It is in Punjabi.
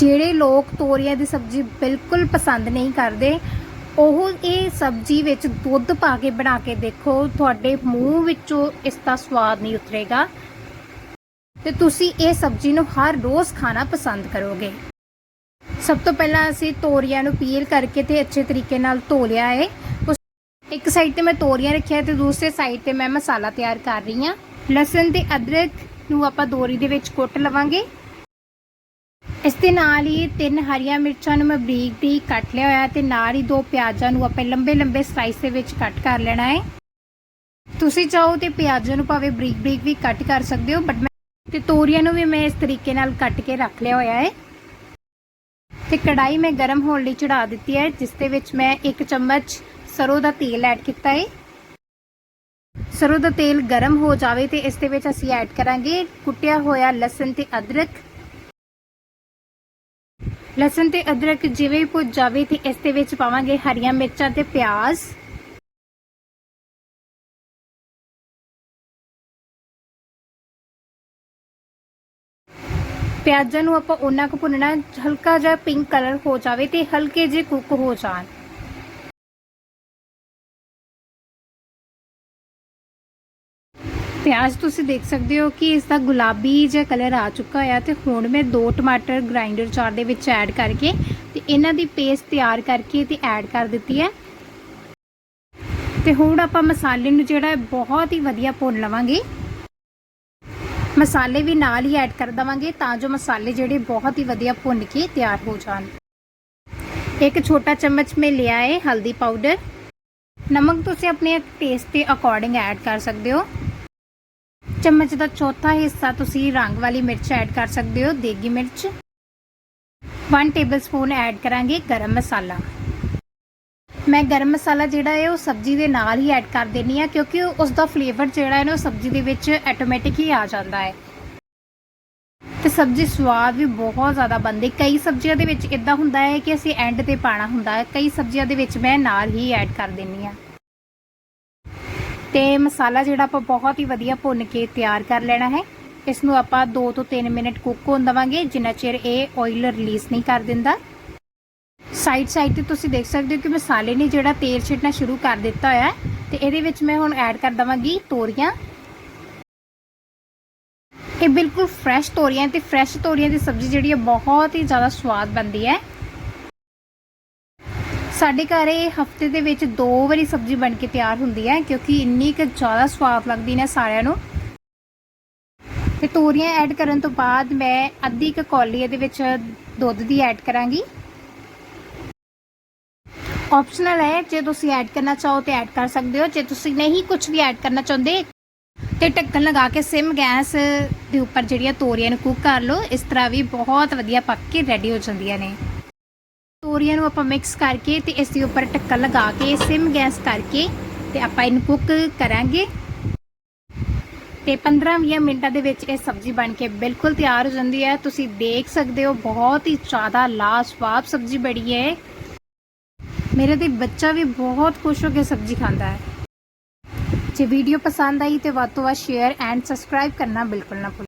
ਜਿਹੜੇ ਲੋਕ ਤੋਰੀਆਂ ਦੀ ਸਬਜ਼ੀ ਬਿਲਕੁਲ ਪਸੰਦ ਨਹੀਂ ਕਰਦੇ, ਉਹ ਇਹ ਸਬਜ਼ੀ ਵਿੱਚ ਦੁੱਧ ਪਾ ਕੇ ਬਣਾ ਕੇ ਦੇਖੋ, ਤੁਹਾਡੇ ਮੂੰਹ ਵਿੱਚੋਂ ਇਸ ਦਾ ਸਵਾਦ ਨਹੀਂ ਉਤਰੇਗਾ। ਤੇ ਤੁਸੀਂ ਇਹ ਸਬਜ਼ੀ ਨੂੰ ਹਰ ਰੋਜ਼ ਖਾਣਾ ਪਸੰਦ ਕਰੋਗੇ। ਸਭ ਤੋਂ ਪਹਿਲਾਂ ਅਸੀਂ ਤੋਰੀਆਂ ਨੂੰ ਪੀਲ ਕਰਕੇ ਤੇ ਅੱਛੇ ਤਰੀਕੇ ਨਾਲ ਧੋ ਲਿਆ ਹੈ ਇੱਕ ਸਾਈਡ ਤੇ ਮੈਂ ਤੋਰੀਆਂ ਰੱਖਿਆ ਤੇ ਦੂਸਰੇ ਸਾਈਡ ਤੇ ਮੈਂ ਮਸਾਲਾ ਤਿਆਰ ਕਰ ਰਹੀ ਹਾਂ। ਲਸਣ ਤੇ ਅਦਰਕ ਨੂੰ ਆਪਾਂ ਦੋਰੀ ਦੇ ਵਿੱਚ ਕੁੱਟ ਲਵਾਂਗੇ। ਇਸ ਦੇ ਨਾਲ ਹੀ ਤਿੰਨ ਹਰੀਆਂ ਮਿਰਚਾਂ ਨੂੰ ਮੈਂ ਬਰੀਕ ਬਰੀਕ ਕੱਟ ਲਿਆ ਹੋਇਆ ਤੇ ਨਾਲ ਹੀ ਦੋ ਪਿਆਜ਼ਾਂ ਨੂੰ ਆਪਾਂ ਲੰਬੇ ਲੰਬੇ ਸਲਾਈਸ ਦੇ ਵਿੱਚ ਕੱਟ ਕਰ ਲੈਣਾ ਹੈ। ਤੁਸੀਂ ਚਾਹੋ ਤੇ ਪਿਆਜ਼ਾਂ ਨੂੰ ਭਾਵੇਂ ਬਰੀਕ ਬਰੀਕ ਵੀ ਕੱਟ ਕਰ ਸਕਦੇ ਹੋ ਬਟ ਮੈਂ ਤੇ ਤੋਰੀਆਂ ਨੂੰ ਵੀ ਮੈਂ ਇਸ ਤਰੀਕੇ ਨਾਲ ਕੱਟ ਕੇ ਰੱਖ ਲਿਆ ਹੋਇਆ ਹੈ। ਤੇ ਕੜਾਈ ਮੈਂ ਗਰਮ ਹੋਣ ਲਈ ਚੜਾ ਦਿੱਤੀ ਹੈ, ਜਿਸ ਦੇ ਵਿੱਚ ਮੈਂ 1 ਚਮਚ ਸਰੋਂ ਦਾ ਤੇਲ ਐਡ ਕੀਤਾ ਹੈ। ਸਰੋਂ ਦਾ ਤੇਲ ਗਰਮ ਹੋ ਜਾਵੇ ਤੇ ਇਸ ਦੇ ਵਿੱਚ ਅਸੀਂ ਐਡ ਕਰਾਂਗੇ ਕੁੱਟਿਆ ਹੋਇਆ ਲਸਣ ਤੇ ਅਦਰਕ ਲਸਣ ਤੇ ਅਦਰਕ ਜਿਵੇਂ ਭੁੱਜ ਜਾਵੇ ਤੇ ਇਸ ਦੇ ਵਿੱਚ ਪਾਵਾਂਗੇ ਹਰੀਆਂ ਮਿਰਚਾਂ ਤੇ ਪਿਆਜ਼। ਪਿਆਜ਼ਾਂ ਨੂੰ ਆਪਾਂ ਉਹਨਾਂ ਕੁ ਭੁੰਨਣਾ, ਹਲਕਾ ਜਿਹਾ ਪਿੰਕ ਕਲਰ ਹੋ ਜਾਵੇ ਤੇ ਹਲਕੇ ਜਿਹੇ ਕੁੱਕ ਹੋ ਜਾਣ। ਪਿਆਜ਼ ਤੁਸੀਂ ਦੇਖ ਸਕਦੇ ਹੋ ਕਿ ਇਸ ਦਾ ਗੁਲਾਬੀ ਜਿਹਾ ਕਲਰ ਆ ਚੁੱਕਾ ਹੋਇਆ ਤੇ ਹੁਣ ਮੈਂ ਦੋ ਟਮਾਟਰ ਗ੍ਰਾਈਂਡਰ ਚਾਰ ਦੇ ਵਿੱਚ ਐਡ ਕਰਕੇ ਤੇ ਇਹਨਾਂ ਦੀ ਪੇਸਟ ਤਿਆਰ ਕਰਕੇ ਤੇ ਐਡ ਕਰ ਦਿੱਤੀ ਹੈ। ਤੇ ਹੁਣ ਆਪਾਂ ਮਸਾਲੇ ਨੂੰ ਜਿਹੜਾ ਬਹੁਤ ਹੀ ਵਧੀਆ ਭੁੰਨ ਲਵਾਂਗੇ। ਮਸਾਲੇ ਵੀ ਨਾਲ ਹੀ ਐਡ ਕਰ ਦਵਾਂਗੇ ਤਾਂ ਜੋ ਮਸਾਲੇ ਜਿਹੜੇ ਬਹੁਤ ਹੀ ਵਧੀਆ ਭੁੰਨ ਕੇ ਤਿਆਰ ਹੋ ਜਾਣ। ਇੱਕ ਛੋਟਾ ਚਮਚ ਮੈਂ ਲਿਆ ਹੈ ਹਲਦੀ ਪਾਊਡਰ। ਨਮਕ ਤੁਸੀਂ ਆਪਣੇ ਟੇਸਟ ਦੇ ਅਕੋਰਡਿੰਗ ਐਡ ਕਰ ਸਕਦੇ ਹੋ। ਚਮਚ ਦਾ ਚੌਥਾ ਹਿੱਸਾ ਤੁਸੀਂ ਰੰਗ ਵਾਲੀ ਮਿਰਚ ਐਡ ਕਰ ਸਕਦੇ ਹੋ, ਦੇਗੀ ਮਿਰਚ। 1 ਟੇਬਲਸਪੂਨ ਐਡ ਕਰਾਂਗੇ ਗਰਮ ਮਸਾਲਾ। ਮੈਂ ਗਰਮ ਮਸਾਲਾ ਜਿਹੜਾ ਹੈ ਉਹ ਸਬਜ਼ੀ ਦੇ ਨਾਲ ਹੀ ਐਡ ਕਰ ਦੇਣੀ ਆ ਕਿਉਂਕਿ ਉਸ ਦਾ ਫਲੇਵਰ ਜਿਹੜਾ ਹੈ ਨਾ ਉਹ ਸਬਜ਼ੀ ਦੇ ਵਿੱਚ ਆਟੋਮੈਟਿਕ ਹੀ ਆ ਜਾਂਦਾ ਹੈ। ਤੇ ਸਬਜ਼ੀ ਸਵਾਦ ਵੀ ਬਹੁਤ ਜ਼ਿਆਦਾ ਬਣਦੀ ਕਈ ਸਬਜ਼ੀਆਂ ਦੇ ਵਿੱਚ ਇਦਾਂ ਹੁੰਦਾ ਹੈ ਕਿ ਅਸੀਂ ਐਂਡ ਤੇ ਪਾਣਾ ਹੁੰਦਾ ਹੈ। ਕਈ ਸਬਜ਼ੀਆਂ ਦੇ ਵਿੱਚ ਮੈਂ ਨਾਲ ਹੀ ਐਡ ਕਰ ਦਿੰਨੀ ਆ ਤੇ ਮਸਾਲਾ ਜਿਹੜਾ ਆਪਾਂ ਬਹੁਤ ਹੀ ਵਧੀਆ ਭੁੰਨ ਕੇ ਤਿਆਰ ਕਰ ਲੈਣਾ ਹੈ। ਇਸ ਨੂੰ ਆਪਾਂ 2 ਤੋਂ 3 ਮਿੰਟ ਕੁੱਕ ਹੋਣ ਦਵਾਂਗੇ, ਜਿੰਨਾ ਚਿਰ ਇਹ ਆਇਲ ਰਿਲੀਜ਼ ਨਹੀਂ ਕਰ ਦਿੰਦਾ। ਸਾਈਡ ਸਾਈਡ ਤੇ ਤੁਸੀਂ ਦੇਖ ਸਕਦੇ ਹੋ ਕਿ ਮਸਾਲੇ ਨੇ ਜਿਹੜਾ ਤੇਲ ਛਿੜਨਾ ਸ਼ੁਰੂ ਕਰ ਦਿੱਤਾ ਹੋਇਆ ਹੈ ਤੇ ਇਹਦੇ ਵਿੱਚ ਮੈਂ ਹੁਣ ਐਡ ਕਰ ਦਵਾਂਗੀ ਤੋਰੀਆਂ। ਇਹ ਬਿਲਕੁਲ ਫਰੈਸ਼ ਤੋਰੀਆਂ ਤੇ ਫਰੈਸ਼ ਤੋਰੀਆਂ ਦੀ ਸਬਜ਼ੀ ਜਿਹੜੀ ਹੈ ਬਹੁਤ ਹੀ ਜ਼ਿਆਦਾ ਸਵਾਦ ਬਣਦੀ ਹੈ। ਸਾਡੇ ਘਰ ਇਹ ਹਫ਼ਤੇ ਦੇ ਵਿੱਚ ਦੋ ਵਾਰੀ ਸਬਜ਼ੀ ਬਣ ਕੇ ਤਿਆਰ ਹੁੰਦੀ ਹੈ, ਕਿਉਂਕਿ ਇੰਨੀ ਕੁ ਜ਼ਿਆਦਾ ਸਵਾਦ ਲੱਗਦੀ ਨੇ ਸਾਰਿਆਂ ਨੂੰ। ਤੇ ਤੋਰੀਆਂ ਐਡ ਕਰਨ ਤੋਂ ਬਾਅਦ ਮੈਂ ਅੱਧੀ ਕੁ ਕੌਲੀ ਇਹਦੇ ਵਿੱਚ ਦੁੱਧ ਦੀ ਐਡ ਕਰਾਂਗੀ। ਆਪਸ਼ਨਲ ਹੈ, ਜੇ ਤੁਸੀਂ ਐਡ ਕਰਨਾ ਚਾਹੋ ਤੇ ਐਡ ਕਰ ਸਕਦੇ ਹੋ, ਜੇ ਤੁਸੀਂ ਨਹੀਂ ਕੁਝ ਵੀ ਐਡ ਕਰਨਾ ਚਾਹੁੰਦੇ ਤੇ ਢੱਕਣ ਲਗਾ ਕੇ ਸਿਮ ਗੈਸ ਦੇ ਉੱਪਰ ਜਿਹੜੀਆਂ ਤੋਰੀਆਂ ਨੂੰ ਕੁੱਕ ਕਰ ਲਓ, ਇਸ ਤਰ੍ਹਾਂ ਵੀ ਬਹੁਤ ਵਧੀਆ ਪੱਕ ਕੇ ਰੈਡੀ ਹੋ ਜਾਂਦੀਆਂ ਨੇ। ਤੋਰੀਆਂ ਨੂੰ ਆਪਾਂ ਮਿਕਸ ਕਰਕੇ ਤੇ ਇਸ ਦੇ ਉੱਪਰ ਢੱਕਣ ਲਗਾ ਕੇ, ਸਿਮ ਗੈਸ ਕਰਕੇ ਤੇ ਆਪਾਂ ਇਹਨੂੰ ਕੁੱਕ ਕਰਾਂਗੇ। ਤੇ 15-20 ਮਿੰਟਾਂ ਦੇ ਵਿੱਚ ਇਹ ਸਬਜ਼ੀ ਬਣ ਕੇ ਬਿਲਕੁਲ ਤਿਆਰ ਹੋ ਜਾਂਦੀ ਹੈ। ਤੁਸੀਂ ਦੇਖ ਸਕਦੇ ਹੋ, ਬਹੁਤ ਹੀ ਜ਼ਿਆਦਾ ਲਾਜਵਾਬ ਸਬਜ਼ੀ ਬੜੀ ਹੈ ਮੇਰੇ ਤੇ ਬੱਚਾ ਵੀ ਬਹੁਤ ਖੁਸ਼ ਹੋ ਕੇ ਸਬਜ਼ੀ ਖਾਂਦਾ ਹੈ। ਜੇ ਵੀਡੀਓ ਪਸੰਦ ਆਈ ਤੇ ਵੱਧ ਤੋਂ ਵੱਧ ਸ਼ੇਅਰ ਐਂਡ ਸਬਸਕ੍ਰਾਈਬ ਕਰਨਾ ਬਿਲਕੁਲ ਨਾ ਭੁੱਲੋ